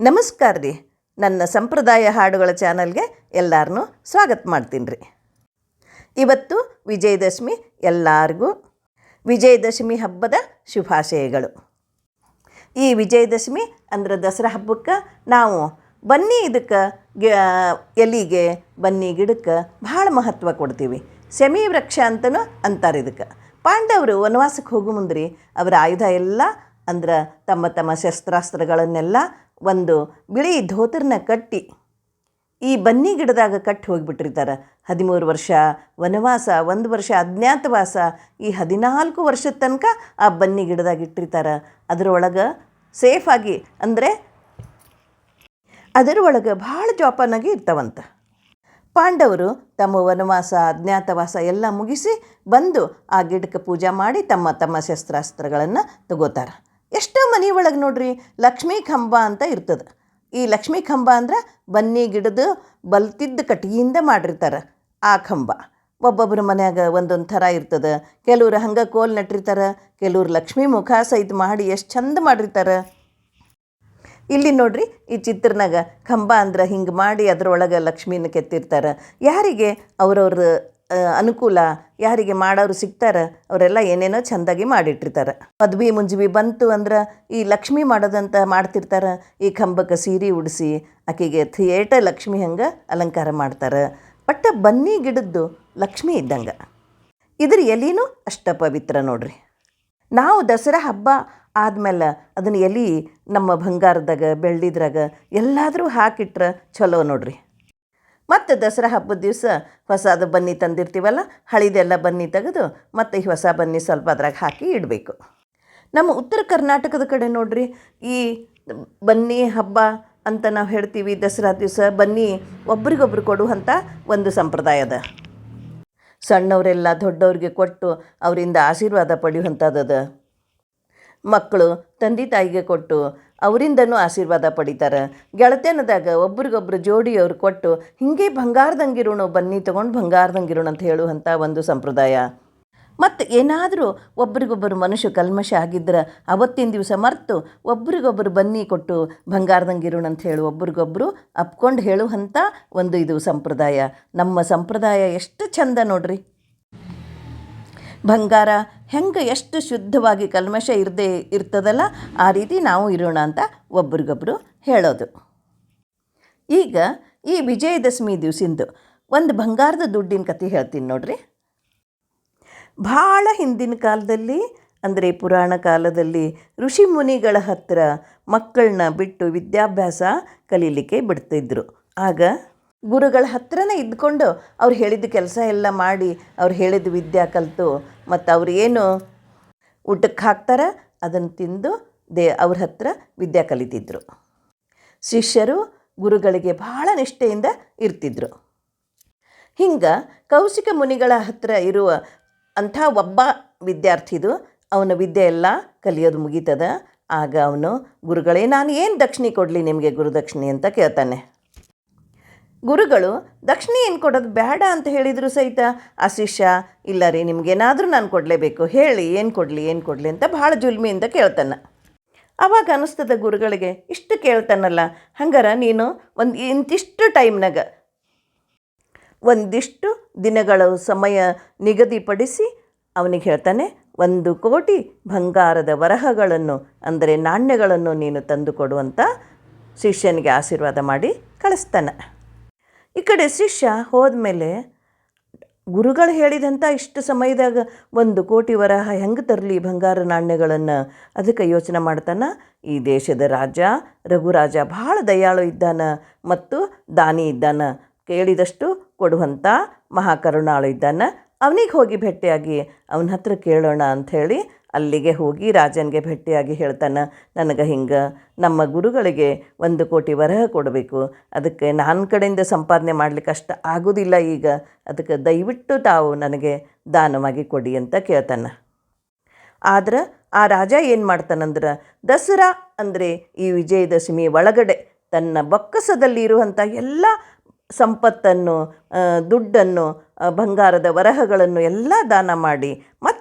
ನಮಸ್ಕಾರ ರೀ. ನನ್ನ ಸಂಪ್ರದಾಯ ಹಾಡುಗಳ ಚಾನಲ್ಗೆ ಎಲ್ಲರನ್ನೂ ಸ್ವಾಗತ ಮಾಡ್ತೀನಿ ರೀ. ಇವತ್ತು ವಿಜಯದಶಮಿ ಎಲ್ಲರಿಗೂ. ವಿಜಯದಶಮಿ ಹಬ್ಬದ ಶುಭಾಶಯಗಳು. ಈ ವಿಜಯದಶಮಿ ಅಂದ್ರೆ ದಸರಾ ಹಬ್ಬಕ್ಕೆ ನಾವು ಬನ್ನಿ ಇದಕ್ಕೆ ಎಲಿಗೆ, ಬನ್ನಿ ಗಿಡಕ್ಕೆ ಭಾಳ ಮಹತ್ವ ಕೊಡ್ತೀವಿ. ಶಮಿ ವೃಕ್ಷ ಅಂತಲೂ ಅಂತಾರೆ ಇದಕ್ಕೆ. ಪಾಂಡವರು ವನವಾಸಕ್ಕೆ ಹೋಗೋ ಮುಂದ್ರಿ ಅವರ ಆಯುಧ ಎಲ್ಲ ಅಂದ್ರೆ ತಮ್ಮ ತಮ್ಮ ಶಸ್ತ್ರಾಸ್ತ್ರಗಳನ್ನೆಲ್ಲ ಒಂದು ಬಿಳಿ ಧೋತರನ್ನ ಕಟ್ಟಿ. ಈ ಬನ್ನಿ ಗಿಡದಾಗ ಕಟ್ಟಿ ಹೋಗಿಬಿಟ್ಟಿರ್ತಾರೆ. ಹದಿಮೂರು ವರ್ಷ, ವನವಾಸ, ಒಂದು ವರ್ಷ, ಅಜ್ಞಾತವಾಸ, ಈ ಹದಿನಾಲ್ಕು ವರ್ಷದ ತನಕ ಆ ಬನ್ನಿ ಗಿಡದಾಗ ಇಟ್ಟಿರ್ತಾರೆ. ಅದರೊಳಗೆ ಸೇಫಾಗಿ ಅಂದರೆ ಅದರೊಳಗೆ ಭಾಳ ಜೋಪಾನಾಗಿ ಇರ್ತಾವಂತ. ಪಾಂಡವರು ತಮ್ಮ ವನವಾಸ, ಅಜ್ಞಾತವಾಸ ಎಲ್ಲ ಮುಗಿಸಿ ಬಂದು ಆ ಗಿಡಕ್ಕೆ ಪೂಜೆ ಮಾಡಿ ತಮ್ಮ ತಮ್ಮ ಶಸ್ತ್ರಾಸ್ತ್ರಗಳನ್ನು ತಗೋತಾರೆ. ಎಷ್ಟೋ ಮನೆ ಒಳಗೆ ನೋಡ್ರಿ ಲಕ್ಷ್ಮೀ ಕಂಬ ಅಂತ ಇರ್ತದೆ. ಈ ಲಕ್ಷ್ಮೀ ಕಂಬ ಅಂದ್ರೆ ಬನ್ನಿ ಗಿಡದ ಬಲ್ತಿದ್ದ ಕಟ್ಟಿಗೆಯಿಂದ ಮಾಡಿರ್ತಾರೆ ಆ ಕಂಬ ಒಬ್ಬೊಬ್ಬರ ಮನ್ಯಾಗ ಒಂದೊಂದು ಥರ ಇರ್ತದೆ. ಕೆಲವ್ರು ಹಂಗೆ ಕೋಲ್ ನಟ್ಟಿರ್ತಾರೆ, ಕೆಲವ್ರು ಲಕ್ಷ್ಮೀ ಮುಖ ಸಹಿತ ಮಾಡಿ ಎಷ್ಟು ಚಂದ ಮಾಡಿರ್ತಾರೆ. ಇಲ್ಲಿ ನೋಡ್ರಿ ಈ ಚಿತ್ರನಾಗ ಕಂಬ ಅಂದ್ರೆ ಹಿಂಗೆ ಮಾಡಿ ಅದರೊಳಗೆ ಲಕ್ಷ್ಮೀನ ಕೆತ್ತಿರ್ತಾರೆ. ಯಾರಿಗೆ? ಅವ್ರವ್ರ ಅನುಕೂಲ ಯಾರಿಗೆ ಮಾಡೋರು ಸಿಗ್ತಾರೆ, ಅವರೆಲ್ಲ ಏನೇನೋ ಚಂದಾಗಿ ಮಾಡಿಟ್ಟಿರ್ತಾರೆ. ಮದ್ವೆ ಮುಂಜಿ ಬಂತು ಅಂದ್ರೆ ಈ ಲಕ್ಷ್ಮಿ ಮಾಡೋದಂತ ಮಾಡ್ತಿರ್ತಾರೆ. ಈ ಕಂಬಕ್ಕೆ ಸೀರೆ ಉಡಿಸಿ, ಆಕೆಗೆ ಥಿಯೇಟರ್ ಲಕ್ಷ್ಮಿ ಹಂಗೆ ಅಲಂಕಾರ ಮಾಡ್ತಾರೆ. ಬಟ್ ಬನ್ನಿ ಗಿಡದ್ದು ಲಕ್ಷ್ಮಿ ಇದ್ದಂಗೆ. ಇದ್ರ ಎಲಿನೂ ಅಷ್ಟ ಪವಿತ್ರ ನೋಡ್ರಿ. ನಾವು ದಸರಾ ಹಬ್ಬ ಆದ್ಮೇಲೆ ಅದನ್ನ ಎಲಿ ನಮ್ಮ ಬಂಗಾರದಾಗ, ಬೆಳ್ಳಿದ್ರಾಗ ಎಲ್ಲಾದರೂ ಹಾಕಿಟ್ರೆ ಚಲೋ ನೋಡ್ರಿ. ಮತ್ತು ದಸರಾ ಹಬ್ಬದ ದಿವಸ ಹೊಸದು ಬನ್ನಿ ತಂದಿರ್ತೀವಲ್ಲ, ಹಳಿದೆಲ್ಲ ಬನ್ನಿ ತೆಗೆದು ಮತ್ತು ಈ ಹೊಸ ಬನ್ನಿ ಸ್ವಲ್ಪ ಅದ್ರಾಗ ಹಾಕಿ ಇಡಬೇಕು. ನಮ್ಮ ಉತ್ತರ ಕರ್ನಾಟಕದ ಕಡೆ ನೋಡ್ರಿ, ಈ ಬನ್ನಿ ಹಬ್ಬ ಅಂತ ನಾವು ಹೇಳ್ತೀವಿ, ದಸರಾ ದಿವಸ ಬನ್ನಿ ಒಬ್ರಿಗೊಬ್ರು ಕೊಡುವಂಥ ಒಂದು ಸಂಪ್ರದಾಯ ಅದ ಸಣ್ಣವರೆಲ್ಲ ದೊಡ್ಡವ್ರಿಗೆ ಕೊಟ್ಟು ಅವರಿಂದ ಆಶೀರ್ವಾದ ಪಡೆಯುವಂಥದ್ದು ಮಕ್ಕಳು ತಂದೆ ತಾಯಿಗೆ ಕೊಟ್ಟು ಅವರಿಂದನೂ ಆಶೀರ್ವಾದ ಪಡಿತಾರೆ. ಗೆಳತನದಾಗ ಒಬ್ರಿಗೊಬ್ರು ಜೋಡಿಯವ್ರು ಕೊಟ್ಟು, ಹಿಂಗೆ ಬಂಗಾರದಂಗಿರೋಣ, ಬನ್ನಿ ತಗೊಂಡು ಬಂಗಾರದಂಗಿರೋಣ ಅಂತ ಹೇಳುವಂಥ ಒಂದು ಸಂಪ್ರದಾಯ. ಮತ್ತು ಏನಾದರೂ ಒಬ್ರಿಗೊಬ್ಬರು ಮನುಷ್ಯ ಕಲ್ಮಶ ಆಗಿದ್ರೆ, ಅವತ್ತಿನ ದಿವಸ ಮರೆತು ಒಬ್ರಿಗೊಬ್ಬರು ಬನ್ನಿ ಕೊಟ್ಟು ಬಂಗಾರದಂಗಿರೋಣ ಅಂತ ಹೇಳು ಒಬ್ರಿಗೊಬ್ಬರು ಅಪ್ಕೊಂಡು ಹೇಳುವಂಥ ಒಂದು ಇದು ಸಂಪ್ರದಾಯ. ನಮ್ಮ ಸಂಪ್ರದಾಯ ಎಷ್ಟು ಚಂದ ನೋಡ್ರಿ. ಬಂಗಾರ ಹೆಂಗೆ ಎಷ್ಟು ಶುದ್ಧವಾಗಿ ಕಲ್ಮಶ ಇರದೆ ಇರ್ತದಲ್ಲ ಆ ರೀತಿ ನಾವು ಇರೋಣ ಅಂತ ಒಬ್ರಿಗೊಬ್ರು ಹೇಳೋದು. ಈಗ ಈ ವಿಜಯದಶಮಿ ದಿವಸಿಂದು ಒಂದು ಬಂಗಾರದ ದುಡ್ಡಿನ ಕತೆ ಹೇಳ್ತೀನಿ ನೋಡ್ರಿ. ಭಾಳ ಹಿಂದಿನ ಕಾಲದಲ್ಲಿ, ಅಂದರೆ ಪುರಾಣ ಕಾಲದಲ್ಲಿ ಋಷಿ ಮುನಿಗಳ ಹತ್ತಿರ ಮಕ್ಕಳನ್ನ ಬಿಟ್ಟು ವಿದ್ಯಾಭ್ಯಾಸ ಕಲೀಲಿಕ್ಕೆ ಬಿಡ್ತಿದ್ರು. ಆಗ ಗುರುಗಳ ಹತ್ರನೇ ಇದ್ಕೊಂಡು ಅವ್ರು ಹೇಳಿದ ಕೆಲಸ ಎಲ್ಲ ಮಾಡಿ ಅವ್ರು ಹೇಳಿದ ವಿದ್ಯೆ ಕಲಿತು ಮತ್ತು ಅವ್ರು ಏನು ಊಟಕ್ಕೆ ಹಾಕ್ತಾರೆ? ಅದನ್ನು ತಿಂದು ದೇ ಅವ್ರ ಹತ್ರ ವಿದ್ಯೆ ಕಲಿತಿದ್ರು. ಶಿಷ್ಯರು ಗುರುಗಳಿಗೆ ಬಹಳ ನಿಷ್ಠೆಯಿಂದ ಇರ್ತಿದ್ರು. ಹಿಂಗೆ ಕೌಶಿಕ ಮುನಿಗಳ ಹತ್ರ ಇರುವ ಅಂಥ ಒಬ್ಬ ವಿದ್ಯಾರ್ಥಿದು ಅವನ ವಿದ್ಯೆ ಎಲ್ಲ ಕಲಿಯೋದು ಮುಗೀತದ. ಆಗ ಅವನು ಗುರುಗಳೇ, ನಾನು ಏನು ದಕ್ಷಿಣೆ ಕೊಡಲಿ ನಿಮಗೆ ಗುರುದಕ್ಷಿಣೆ ಅಂತ ಕೇಳ್ತಾನೆ. ಗುರುಗಳು, ದಕ್ಷಿಣೆ ಏನು ಕೊಡೋದು ಬೇಡ ಅಂತ ಹೇಳಿದರು ಸಹಿತ ಆ ಶಿಷ್ಯ ಇಲ್ಲ ರೀ ನಿಮಗೇನಾದರೂ ನಾನು ಕೊಡಲೇಬೇಕು. ಹೇಳಿ, ಏನು ಕೊಡಲಿ ಏನು ಕೊಡಲಿ ಅಂತ ಭಾಳ ಜುಲ್ಮಿಯಿಂದ ಕೇಳ್ತಾನೆ. ಅವಾಗ ಅನ್ನಿಸ್ತದ ಗುರುಗಳಿಗೆ ಇಷ್ಟು ಕೇಳ್ತಾನಲ್ಲ, ಹಂಗಾರ ನೀನು ಒಂದು ಇಂತಿಷ್ಟು ಟೈಮ್ನಾಗ ಒಂದಿಷ್ಟು ದಿನಗಳ ಸಮಯ ನಿಗದಿಪಡಿಸಿ ಅವನಿಗೆ ಹೇಳ್ತಾನೆ, ಒಂದು ಕೋಟಿ ಬಂಗಾರದ ವರಹಗಳನ್ನು, ಅಂದರೆ ನಾಣ್ಯಗಳನ್ನು ನೀನು ತಂದು ಕೊಡುವಂಥ ಶಿಷ್ಯನಿಗೆ ಆಶೀರ್ವಾದ ಮಾಡಿ ಕಳಿಸ್ತಾನೆ. ಈ ಕಡೆ ಶಿಷ್ಯ ಹೋದ್ಮೇಲೆ ಗುರುಗಳು ಹೇಳಿದಂಥ ಇಷ್ಟು ಸಮಯದಾಗ ಒಂದು ಕೋಟಿ ವರಹ ಹೆಂಗೆ ತರಲಿ ಬಂಗಾರ ನಾಣ್ಯಗಳನ್ನು? ಅದಕ್ಕೆ ಯೋಚನೆ ಮಾಡ್ತಾನೆ, ಈ ದೇಶದ ರಾಜ, ರಘುರಾಜ ಭಾಳ ದಯಾಳು ಇದ್ದಾನೆ ಮತ್ತು ದಾನಿ ಇದ್ದಾನೆ. ಕೇಳಿದಷ್ಟು ಕೊಡುವಂಥ ಮಹಾಕರುಣಾಳು ಇದ್ದಾನೆ. ಅವನಿಗೆ ಹೋಗಿ ಭೇಟಿಯಾಗಿ, ಅವನ ಹತ್ರ ಕೇಳೋಣ ಅಂಥೇಳಿ ಅಲ್ಲಿಗೆ ಹೋಗಿ ರಾಜನಿಗೆ ಭೇಟಿಯಾಗಿ ಹೇಳ್ತಾನೆ, ನನಗೆ ಹಿಂಗೆ ನಮ್ಮ ಗುರುಗಳಿಗೆ ಒಂದು ಕೋಟಿ ವರಹ ಕೊಡಬೇಕು. ಅದಕ್ಕೆ ನನ್ನ ಕಡೆಯಿಂದ ಸಂಪಾದನೆ ಮಾಡ್ಲಿಕ್ಕೆ ಅಷ್ಟು ಆಗೋದಿಲ್ಲ ಈಗ. ಅದಕ್ಕೆ ದಯವಿಟ್ಟು ತಾವು ನನಗೆ ದಾನವಾಗಿ ಕೊಡಿ ಅಂತ ಕೇಳ್ತಾನೆ. ಆದ್ರೆ ಆ ರಾಜ ಏನು ಮಾಡ್ತಾನಂದ್ರೆ, ದಸರಾ ಅಂದರೆ ಈ ವಿಜಯದಶಮಿ ಒಳಗಡೆ ತನ್ನ ಬೊಕ್ಕಸದಲ್ಲಿ ಇರುವಂಥ ಎಲ್ಲ ಸಂಪತ್ತನ್ನು ದುಡ್ಡನ್ನು ಬಂಗಾರದ ವರಹಗಳನ್ನು ಎಲ್ಲ ದಾನ ಮಾಡಿ ಮತ್ತು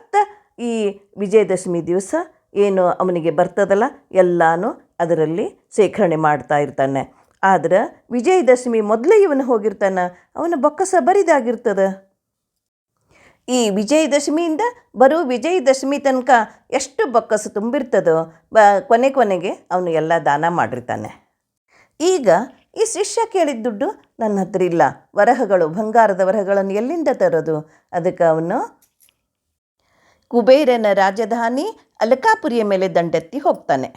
ಈ ವಿಜಯದಶಮಿ ದಿವಸ ಏನು ಅವನಿಗೆ ಬರ್ತದಲ್ಲ ಎಲ್ಲನೂ ಅದರಲ್ಲಿ ಶೇಖರಣೆ ಮಾಡ್ತಾ ಇರ್ತಾನೆ. ಆದ್ರೆ ವಿಜಯದಶಮಿ ಮೊದಲೇ ಇವನು ಹೋಗಿರ್ತಾನೆ, ಅವನ ಬೊಕ್ಕಸ ಬರಿದಾಗಿರ್ತದೆ. ಈ ವಿಜಯದಶಮಿಯಿಂದ ಬರೋ ವಿಜಯದಶಮಿ ತನಕ ಎಷ್ಟು ಬೊಕ್ಕಸ ತುಂಬಿರ್ತದೋ, ಬ, ಕೊನೆ ಕೊನೆಗೆ ಅವನು ಎಲ್ಲ ದಾನ ಮಾಡಿರ್ತಾನೆ. ಈಗ ಈ ಶಿಷ್ಯ ಕೇಳಿದ ದುಡ್ಡು ನನ್ನ ಹತ್ರ ಇಲ್ಲ, ವರಹಗಳು, ಬಂಗಾರದ ವರಹಗಳನ್ನು ಎಲ್ಲಿಂದ ತರೋದು? ಅದಕ್ಕೆ ಅವನು ಕುಬೇರನ ರಾಜಧಾನಿ ಅಲಕಾಪುರಿಯ ಮೇಲೆ ದಂಡೆತ್ತಿ ಹೋಗ್ತಾನೆ.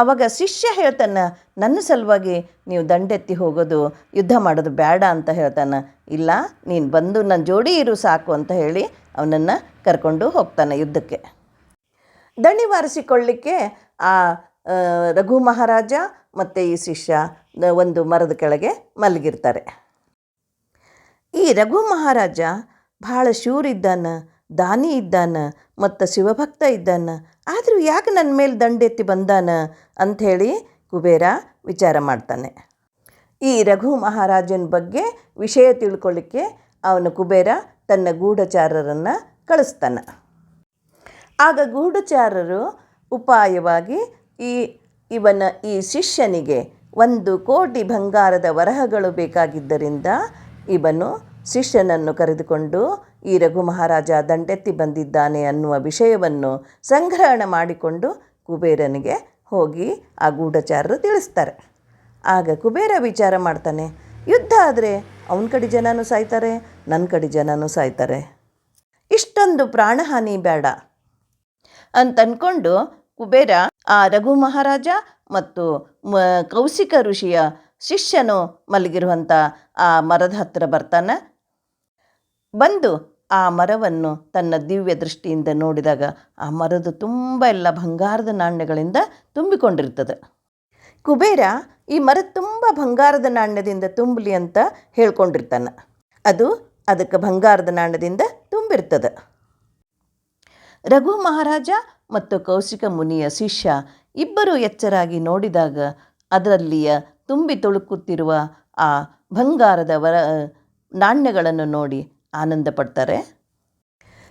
ಅವಾಗ ಶಿಷ್ಯ ಹೇಳ್ತಾನೆ, ನನ್ನ ಸಲುವಾಗಿ ನೀವು ದಂಡೆತ್ತಿ ಹೋಗೋದು, ಯುದ್ಧ ಮಾಡೋದು ಬೇಡ ಅಂತ ಹೇಳ್ತಾನೆ. ಇಲ್ಲ, ನೀನು ಬಂದು ನನ್ನ ಜೋಡಿ ಇರು ಸಾಕು ಅಂತ ಹೇಳಿ ಅವನನ್ನು ಕರ್ಕೊಂಡು ಹೋಗ್ತಾನೆ ಯುದ್ಧಕ್ಕೆ. ದಣಿ ವಾರಿಸಿಕೊಳ್ಳಿಕ್ಕೆ ಆ ರಘು ಮಹಾರಾಜ ಮತ್ತು ಈ ಶಿಷ್ಯ ಒಂದು ಮರದ ಕೆಳಗೆ ಮಲಗಿರ್ತಾರೆ. ಈ ರಘು ಮಹಾರಾಜ ಭಾಳ ಶೂರ್ ಇದ್ದಾನ ದಾನಿ ಇದ್ದಾನ ಮತ್ತು ಶಿವಭಕ್ತ ಇದ್ದಾನ. ಆದರೂ ಯಾಕೆ ನನ್ನ ಮೇಲೆ ದಂಡೆತ್ತಿ ಬಂದಾನ? ಅಂಥೇಳಿ ಕುಬೇರ ವಿಚಾರ ಮಾಡ್ತಾನೆ. ಈ ರಘು ಮಹಾರಾಜನ ಬಗ್ಗೆ ವಿಷಯ ತಿಳ್ಕೊಳ್ಳಿಕ್ಕೆ ಅವನು ಕುಬೇರ ತನ್ನ ಗೂಢಚಾರರನ್ನು ಕಳಿಸ್ತಾನೆ. ಆಗ ಗೂಢಚಾರರು ಉಪಾಯವಾಗಿ ಈ ಇವನ ಈ ಶಿಷ್ಯನಿಗೆ ಒಂದು ಕೋಟಿ ಬಂಗಾರದ ವರಹಗಳು ಬೇಕಾಗಿದ್ದರಿಂದ ಇವನು ಶಿಷ್ಯನನ್ನು ಕರೆದುಕೊಂಡು ಈ ರಘು ಮಹಾರಾಜ ದಂಡೆತ್ತಿ ಬಂದಿದ್ದಾನೆ ಅನ್ನುವ ವಿಷಯವನ್ನು ಸಂಗ್ರಹಣ ಮಾಡಿಕೊಂಡು ಕುಬೇರನಿಗೆ ಹೋಗಿ ಆ ಗೂಢಚಾರರು ತಿಳಿಸ್ತಾರೆ. ಆಗ ಕುಬೇರ ವಿಚಾರ ಮಾಡ್ತಾನೆ, ಯುದ್ಧ ಆದರೆ ಅವನ ಕಡೆ ಜನನೂ ಸಾಯ್ತಾರೆ ನನ್ನ ಕಡೆ ಜನನೂ ಸಾಯ್ತಾರೆ. ಇಷ್ಟೊಂದು ಪ್ರಾಣಹಾನಿ ಬೇಡ ಅಂತನ್ಕೊಂಡು ಕುಬೇರ ಆ ರಘು ಮಹಾರಾಜ ಮತ್ತು ಕೌಶಿಕ ಋಷಿಯ ಶಿಷ್ಯನು ಮಲಗಿರುವಂಥ ಆ ಮರದ ಹತ್ತಿರ ಬರ್ತಾನೆ. ಬಂದು ಆ ಮರವನ್ನು ತನ್ನ ದಿವ್ಯ ದೃಷ್ಟಿಯಿಂದ ನೋಡಿದಾಗ ಆ ಮರದ ತುಂಬ ಎಲ್ಲ ಬಂಗಾರದ ನಾಣ್ಯಗಳಿಂದ ತುಂಬಿಕೊಂಡಿರ್ತದೆ. ಕುಬೇರ ಈ ಮರ ತುಂಬ ಬಂಗಾರದ ನಾಣ್ಯದಿಂದ ತುಂಬಲಿ ಅಂತ ಹೇಳ್ಕೊಂಡಿರ್ತಾನೆ. ಅದು ಅದಕ್ಕೆ ಬಂಗಾರದ ನಾಣ್ಯದಿಂದ ತುಂಬಿರ್ತದೆ. ರಘು ಮಹಾರಾಜ ಮತ್ತು ಕೌಶಿಕ ಮುನಿಯ ಶಿಷ್ಯ ಇಬ್ಬರು ಎಚ್ಚರಾಗಿ ನೋಡಿದಾಗ ಅದರಲ್ಲಿಯ ತುಂಬಿ ತುಳುಕುತ್ತಿರುವ ಆ ಬಂಗಾರದ ವರ ನಾಣ್ಯಗಳನ್ನು ನೋಡಿ ಆನಂದ ಪಡ್ತಾರೆ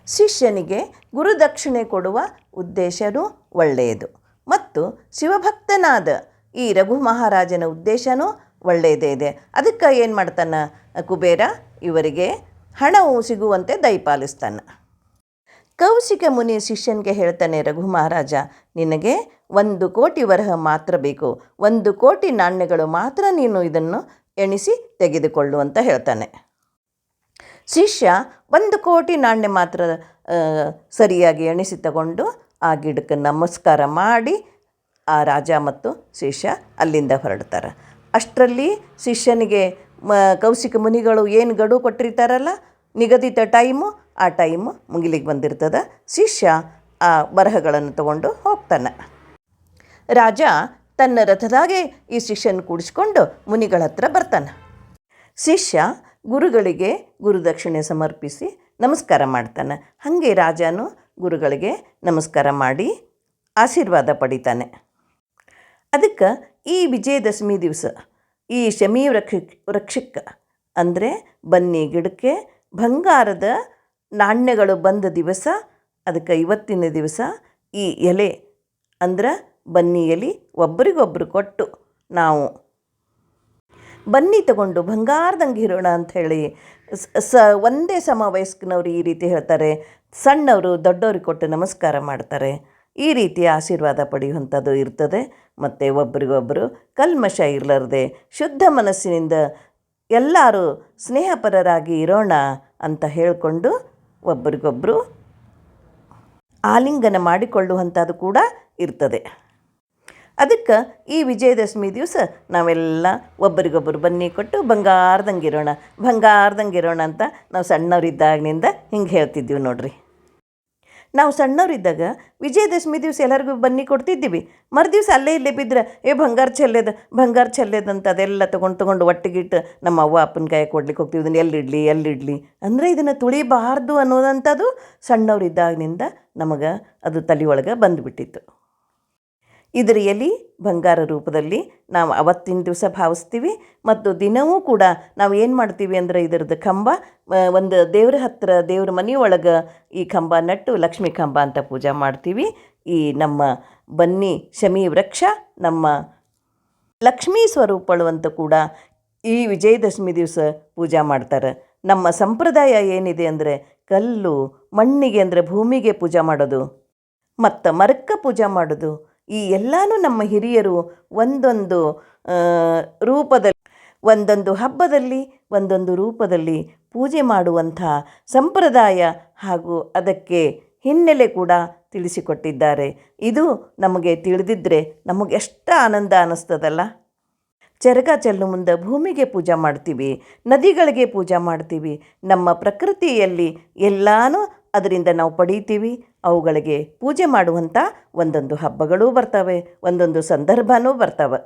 ಶಿಷ್ಯನಿಗೆ ಗುರುದಕ್ಷಿಣೆ ಕೊಡುವ ಉದ್ದೇಶವೂ ಒಳ್ಳೆಯದು ಮತ್ತು ಶಿವಭಕ್ತನಾದ ಈ ರಘು ಮಹಾರಾಜನ ಉದ್ದೇಶವೂ ಒಳ್ಳೆಯದೇ ಇದೆ. ಅದಕ್ಕೆ ಏನು ಮಾಡ್ತಾನೆ ಕುಬೇರ? ಇವರಿಗೆ ಹಣವು ಸಿಗುವಂತೆ ದಯಪಾಲಿಸ್ತಾನೆ ಕೌಶಿಕ ಮುನಿ ಶಿಷ್ಯನಿಗೆ ಹೇಳ್ತಾನೆ, ರಘು ಮಹಾರಾಜ, ನಿನಗೆ ಒಂದು ಕೋಟಿ ವರಹ ಮಾತ್ರ ಬೇಕು. ಒಂದು ಕೋಟಿ ನಾಣ್ಯಗಳು ಮಾತ್ರ ನೀನು ಇದನ್ನು ಎಣಿಸಿ ತೆಗೆದುಕೊಳ್ಳು ಅಂತ ಹೇಳ್ತಾನೆ. ಶಿಷ್ಯ ಒಂದು ಕೋಟಿ ನಾಣ್ಯ ಮಾತ್ರ ಸರಿಯಾಗಿ ಎಣಿಸಿ ತಗೊಂಡು ಆ ಗಿಡಕ್ಕೆ ನಮಸ್ಕಾರ ಮಾಡಿ ಆ ರಾಜ ಮತ್ತು ಶಿಷ್ಯ ಅಲ್ಲಿಂದ ಹೊರಡ್ತಾರೆ. ಅಷ್ಟರಲ್ಲಿ ಶಿಷ್ಯನಿಗೆ, ಮ, ಕೌಶಿಕ ಮುನಿಗಳು ಏನು ಗಡು ಕೊಟ್ಟಿರ್ತಾರಲ್ಲ, ನಿಗದಿತ ಟೈಮು, ಆ ಟೈಮು ಮುಗಿಲಿಗೆ ಬಂದಿರ್ತದೆ. ಶಿಷ್ಯ ಆ ಬರಹಗಳನ್ನು ತಗೊಂಡು ಹೋಗ್ತಾನೆ. ರಾಜ ತನ್ನ ರಥದಾಗೆ ಈ ಶಿಷ್ಯನ ಕೂಡಿಸ್ಕೊಂಡು ಮುನಿಗಳ ಹತ್ರ ಬರ್ತಾನೆ. ಶಿಷ್ಯ ಗುರುಗಳಿಗೆ ಗುರುದಕ್ಷಿಣೆ ಸಮರ್ಪಿಸಿ ನಮಸ್ಕಾರ ಮಾಡ್ತಾನೆ. ಹಾಗೆ ರಾಜನು ಗುರುಗಳಿಗೆ ನಮಸ್ಕಾರ ಮಾಡಿ ಆಶೀರ್ವಾದ ಪಡಿತಾನೆ. ಅದಕ್ಕೆ ಈ ವಿಜಯದಶಮಿ ದಿವಸ, ಈ ಶಮಿ ವೃಕ್ಷ ವೃಕ್ಷಕ್ಕೆ ಅಂದರೆ ಬನ್ನಿ ಗಿಡಕ್ಕೆ ಬಂಗಾರದ ನಾಣ್ಯಗಳು ಬಂದ ದಿವಸ, ಅದಕ್ಕೆ ಇವತ್ತಿನ ದಿವಸ ಈ ಎಲೆ ಅಂದ್ರೆ ಬನ್ನಿ ಎಲೆ ಒಬ್ಬರಿಗೊಬ್ಬರು ಕೊಟ್ಟು ನಾವು ಬನ್ನಿ ತಗೊಂಡು ಬಂಗಾರದಂಗೆ ಇರೋಣ ಅಂಥೇಳಿ ಸ ಒಂದೇ ಸಮ ವಯಸ್ಕನವರು ಈ ರೀತಿ ಹೇಳ್ತಾರೆ. ಸಣ್ಣವರು ದೊಡ್ಡವ್ರಿಗೆ ಕೊಟ್ಟು ನಮಸ್ಕಾರ ಮಾಡ್ತಾರೆ. ಈ ರೀತಿ ಆಶೀರ್ವಾದ ಪಡೆಯುವಂಥದ್ದು ಇರ್ತದೆ. ಮತ್ತು ಒಬ್ರಿಗೊಬ್ಬರು ಕಲ್ಮಶ ಇರಲಾರ್ದೆ ಶುದ್ಧ ಮನಸ್ಸಿನಿಂದ ಎಲ್ಲರೂ ಸ್ನೇಹಪರರಾಗಿ ಇರೋಣ ಅಂತ ಹೇಳಿಕೊಂಡು ಒಬ್ಬರಿಗೊಬ್ಬರು ಆಲಿಂಗನ ಮಾಡಿಕೊಳ್ಳುವಂಥದ್ದು ಕೂಡ ಇರ್ತದೆ. ಅದಕ್ಕೆ ಈ ವಿಜಯದಶಮಿ ದಿವಸ ನಾವೆಲ್ಲ ಒಬ್ಬರಿಗೊಬ್ಬರು ಬನ್ನಿ ಕೊಟ್ಟು ಬಂಗಾರದಂಗಿರೋಣ ಬಂಗಾರದಂಗಿರೋಣ ಅಂತ ನಾವು ಸಣ್ಣವರಿದ್ದಾಗಿನಿಂದ ಹಿಂಗೆ ಹೇಳ್ತಿದ್ದೀವಿ ನೋಡ್ರಿ. ನಾವು ಸಣ್ಣವರಿದ್ದಾಗ ವಿಜಯದಶಮಿ ದಿವಸ ಎಲ್ಲರಿಗೂ ಬನ್ನಿ ಕೊಡ್ತಿದ್ದೀವಿ. ಮರುದಿವ್ಸ ಅಲ್ಲೇ ಇಲ್ಲೇ ಬಿದ್ದರೆ ಏ ಬಂಗಾರ ಚೆಲ್ಲೇದ, ಬಂಗಾರ ಚೆಲ್ಲೇದಂತ ಅದೆಲ್ಲ ತೊಗೊಂಡು ತೊಗೊಂಡು ಒಟ್ಟಿಗಿಟ್ಟು ನಮ್ಮ ಅವ್ವ ಅಪ್ಪನ ಕೈ ಕೊಡ್ಲಿಕ್ಕೆ ಹೋಗ್ತೀವಿ. ಇದನ್ನು ಎಲ್ಲಿಡಲಿ ಎಲ್ಲಿಡಲಿ? ಅಂದರೆ ಇದನ್ನು ತುಳಿಬಾರ್ದು ಅನ್ನೋದಂಥದ್ದು ಸಣ್ಣವರಿದ್ದಾಗಿನಿಂದ ನಮಗೆ ಅದು ತಲೆಯೊಳಗೆ ಬಂದುಬಿಟ್ಟಿತ್ತು. ಇದರ ಎಲೆ ಬಂಗಾರ ರೂಪದಲ್ಲಿ ನಾವು ಅವತ್ತಿನ ದಿವಸ ಭಾವಿಸ್ತೀವಿ ಮತ್ತು ದಿನವೂ ಕೂಡ ನಾವು ಏನು ಮಾಡ್ತೀವಿ ಅಂದರೆ ಇದರದ್ದು ಕಂಬ ಒಂದು ದೇವ್ರ ಹತ್ತಿರ ದೇವ್ರ ಮನೆಯೊಳಗೆ ಈ ಕಂಬ ನಟ್ಟು ಲಕ್ಷ್ಮೀ ಕಂಬ ಅಂತ ಪೂಜೆ ಮಾಡ್ತೀವಿ. ಈ ನಮ್ಮ ಬನ್ನಿ ಶಮಿ ವೃಕ್ಷ, ನಮ್ಮ ಲಕ್ಷ್ಮೀ ಸ್ವರೂಪಳು ಅಂತ ಕೂಡ ಈ ವಿಜಯದಶಮಿ ದಿವಸ ಪೂಜೆ ಮಾಡ್ತಾರೆ. ನಮ್ಮ ಸಂಪ್ರದಾಯ ಏನಿದೆ ಅಂದರೆ ಕಲ್ಲು, ಮಣ್ಣಿಗೆ ಅಂದರೆ ಭೂಮಿಗೆ ಪೂಜೆ ಮಾಡೋದು, ಮತ್ತು ಮರಕ್ಕೆ ಪೂಜೆ ಮಾಡೋದು ಈ ಎಲ್ಲನೂ ನಮ್ಮ ಹಿರಿಯರು ಒಂದೊಂದು ರೂಪದಲ್ಲಿ, ಒಂದೊಂದು ಹಬ್ಬದಲ್ಲಿ, ಒಂದೊಂದು ರೂಪದಲ್ಲಿ ಪೂಜೆ ಮಾಡುವಂಥ ಸಂಪ್ರದಾಯ ಹಾಗೂ ಅದಕ್ಕೆ ಹಿನ್ನೆಲೆ ಕೂಡ ತಿಳಿಸಿಕೊಟ್ಟಿದ್ದಾರೆ. ಇದು ನಮಗೆ ತಿಳಿದಿದ್ದರೆ ನಮಗೆ ಎಷ್ಟು ಆನಂದ ಅನ್ನಿಸ್ತದಲ್ಲ ಚರಗ ಚೆಲ್ಲು ಮುಂದೆ ಭೂಮಿಗೆ ಪೂಜೆ ಮಾಡ್ತೀವಿ, ನದಿಗಳಿಗೆ ಪೂಜೆ ಮಾಡ್ತೀವಿ, ನಮ್ಮ ಪ್ರಕೃತಿಯಲ್ಲಿ ಎಲ್ಲಾನು ಅದರಿಂದ ನಾವು ಪಡೀತೀವಿ. ಅವುಗಳಿಗೆ ಪೂಜೆ ಮಾಡುವಂಥ ಒಂದೊಂದು ಹಬ್ಬಗಳೂ ಬರ್ತವೆ, ಒಂದೊಂದು ಸಂದರ್ಭನೂ ಬರ್ತವೆ.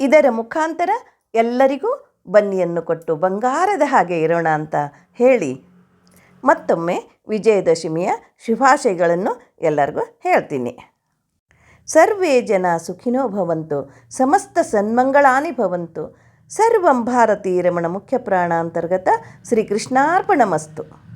ಇದರ ಮುಖಾಂತರ ಎಲ್ಲರಿಗೂ ಬನ್ನಿಯನ್ನು ಕೊಟ್ಟು ಬಂಗಾರದ ಹಾಗೆ ಇರೋಣ ಅಂತ ಹೇಳಿ ಮತ್ತೊಮ್ಮೆ ವಿಜಯದಶಮಿಯ ಶುಭಾಶಯಗಳನ್ನು ಎಲ್ಲರಿಗೂ ಹೇಳ್ತೀನಿ. ಸರ್ವೇ ಜನ ಸುಖಿನೋ ಭವಂತು, ಸಮಸ್ತ ಸನ್ಮಂಗಳಾನಿ ಭವಂತು. ಸರ್ವಂ ಭಾರತೀ ರಮಣ ಮುಖ್ಯ ಪ್ರಾಣ ಅಂತರ್ಗತ ಶ್ರೀಕೃಷ್ಣಾರ್ಪಣಮಸ್ತು.